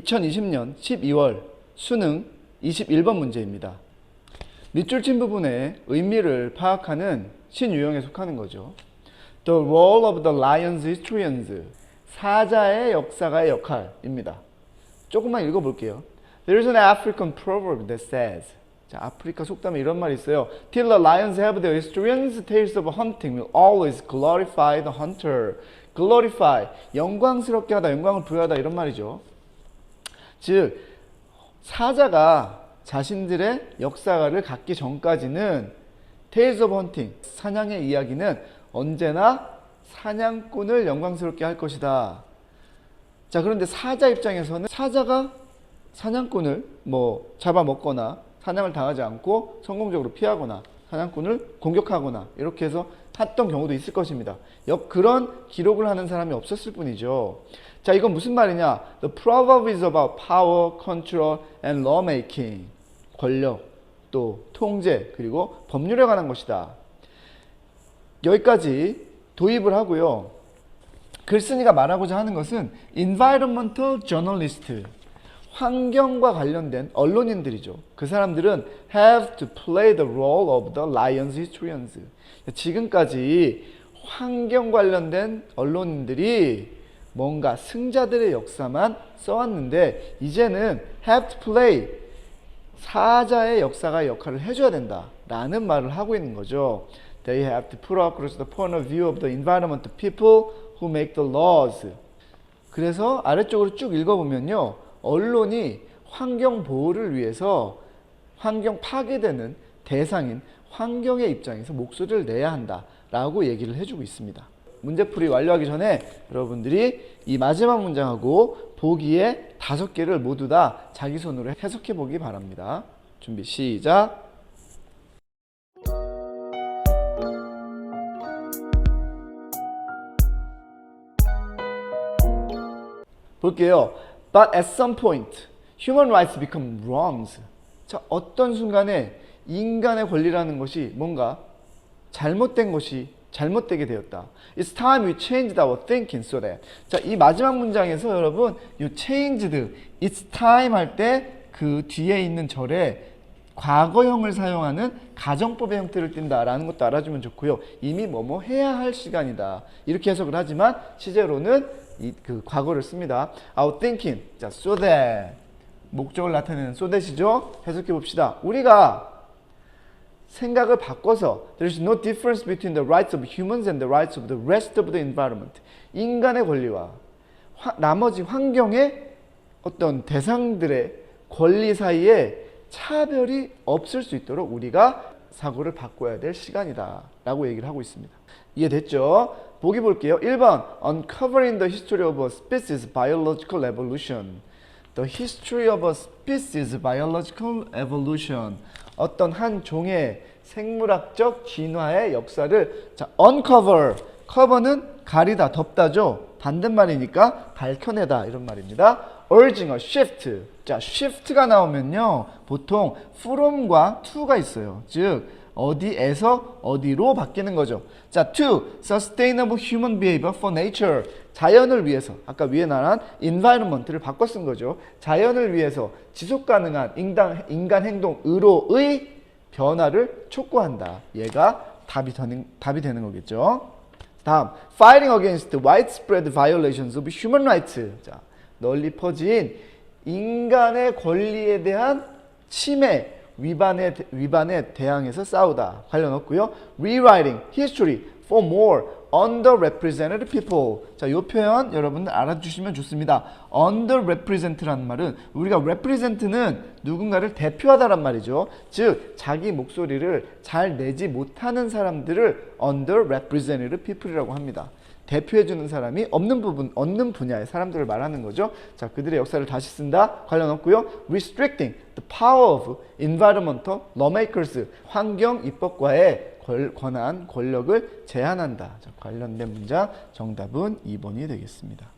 2020년 12월 수능 21번 문제입니다. 밑줄 친 부분의 의미를 파악하는 신유형에 속하는 거죠. The role of the lion's historians. 사자의 역사가의 역할입니다. 조금만 읽어볼게요. There is an African proverb that says 자, 아프리카 속담에 이런 말이 있어요. Till the lions have their historians, tales of hunting will always glorify the hunter. glorify, 영광스럽게 하다, 영광을 부여하다 이런 말이죠. 즉 사자가 자신들의 역사를 갖기 전까지는 Tales of Hunting, 사냥의 이야기는 언제나 사냥꾼을 영광스럽게 할 것이다. 자, 그런데 사자 입장에서는 사자가 사냥꾼을 뭐 잡아먹거나 사냥을 당하지 않고 성공적으로 피하거나 사냥꾼을 공격하거나 이렇게 해서 했던 경우도 있을 것입니다. 역 그런 기록을 하는 사람이 없었을 뿐이죠. 자, 이건 무슨 말이냐? The proverb is about power, control, and lawmaking. 권력, 또 통제, 그리고 법률에 관한 것이다. 여기까지 도입을 하고요. 글쓴이가 말하고자 하는 것은 environmental journalist, 환경과 관련된 언론인들이죠. 그 사람들은 have to play the role of the lion's historians. 지금까지 환경 관련된 언론인들이 뭔가 승자들의 역사만 써왔는데 이제는 have to play 사자의 역사가 역할을 해줘야 된다라는 말을 하고 있는 거죠. They have to put across the point of view of the environment, people who make the laws. 그래서 아래쪽으로 쭉 읽어보면요. 언론이 환경 보호를 위해서 환경 파괴되는 대상인 환경의 입장에서 목소리를 내야 한다라고 얘기를 해주고 있습니다. 문제풀이 완료하기 전에 여러분들이 이 마지막 문장하고 보기에 다섯 개를 모두 다 자기 손으로 해석해 보기 바랍니다. 준비 시작. 볼게요. But at some point, human rights become wrongs. 자, 어떤 순간에 인간의 권리라는 것이 뭔가 잘못된 것이 잘못되게 되었다. It's time we changed our thinking so that. 자, 이 마지막 문장에서 여러분, 이 changed, it's time 할 때 그 뒤에 있는 절에 과거형을 사용하는 가정법의 형태를 띈다라는 것도 알아주면 좋고요. 이미 뭐뭐 해야 할 시간이다. 이렇게 해석을 하지만 실제로는 이 그 과거를 씁니다. Our thinking. 자, so that. 목적을 나타내는 so that이죠. 해석해 봅시다. 우리가 생각을 바꿔서 there is no difference between the rights of humans and the rights of the rest of the environment. 인간의 권리와 화, 나머지 환경의 어떤 대상들의 권리 사이에 차별이 없을 수 있도록 우리가 사고를 바꿔야 될 시간이다 라고 얘기를 하고 있습니다. 이해됐죠? 보기 볼게요. 1번 Uncovering the history of a species biological evolution The history of a species biological evolution 어떤 한 종의 생물학적 진화의 역사를 자, uncover cover는 가리다 덮다죠 반대말이니까 밝혀내다 이런 말입니다. Urging a shift. 자 shift가 나오면요. 보통 from과 to가 있어요. 즉 어디에서 어디로 바뀌는 거죠. 자 to. sustainable human behavior for nature. 자연을 위해서. 아까 위에 나란 environment를 바꿔 쓴 거죠. 자연을 위해서 지속 가능한 인간, 인간 행동으로의 변화를 촉구한다. 얘가 답이 되는, 답이 되는 거겠죠 다음 fighting against widespread violations of human rights 자 널리 퍼진 인간의 권리에 대한 침해 위반에 위반에 대항해서 싸우다 관련 없고요. rewriting history for more underrepresented people. 자, 이 표현 여러분들 알아주시면 좋습니다. underrepresent라는 말은 우리가 represent는 누군가를 대표하다란 말이죠. 즉 자기 목소리를 잘 내지 못하는 사람들을 underrepresented people이라고 합니다. 대표해주는 사람이 없는 부분, 없는 분야의 사람들을 말하는 거죠. 자, 그들의 역사를 다시 쓴다. 관련 없고요. restricting the power of environmental lawmakers. 환경 입법과의 권- 권한, 권력을 제한한다. 자, 관련된 문장 정답은 2번이 되겠습니다.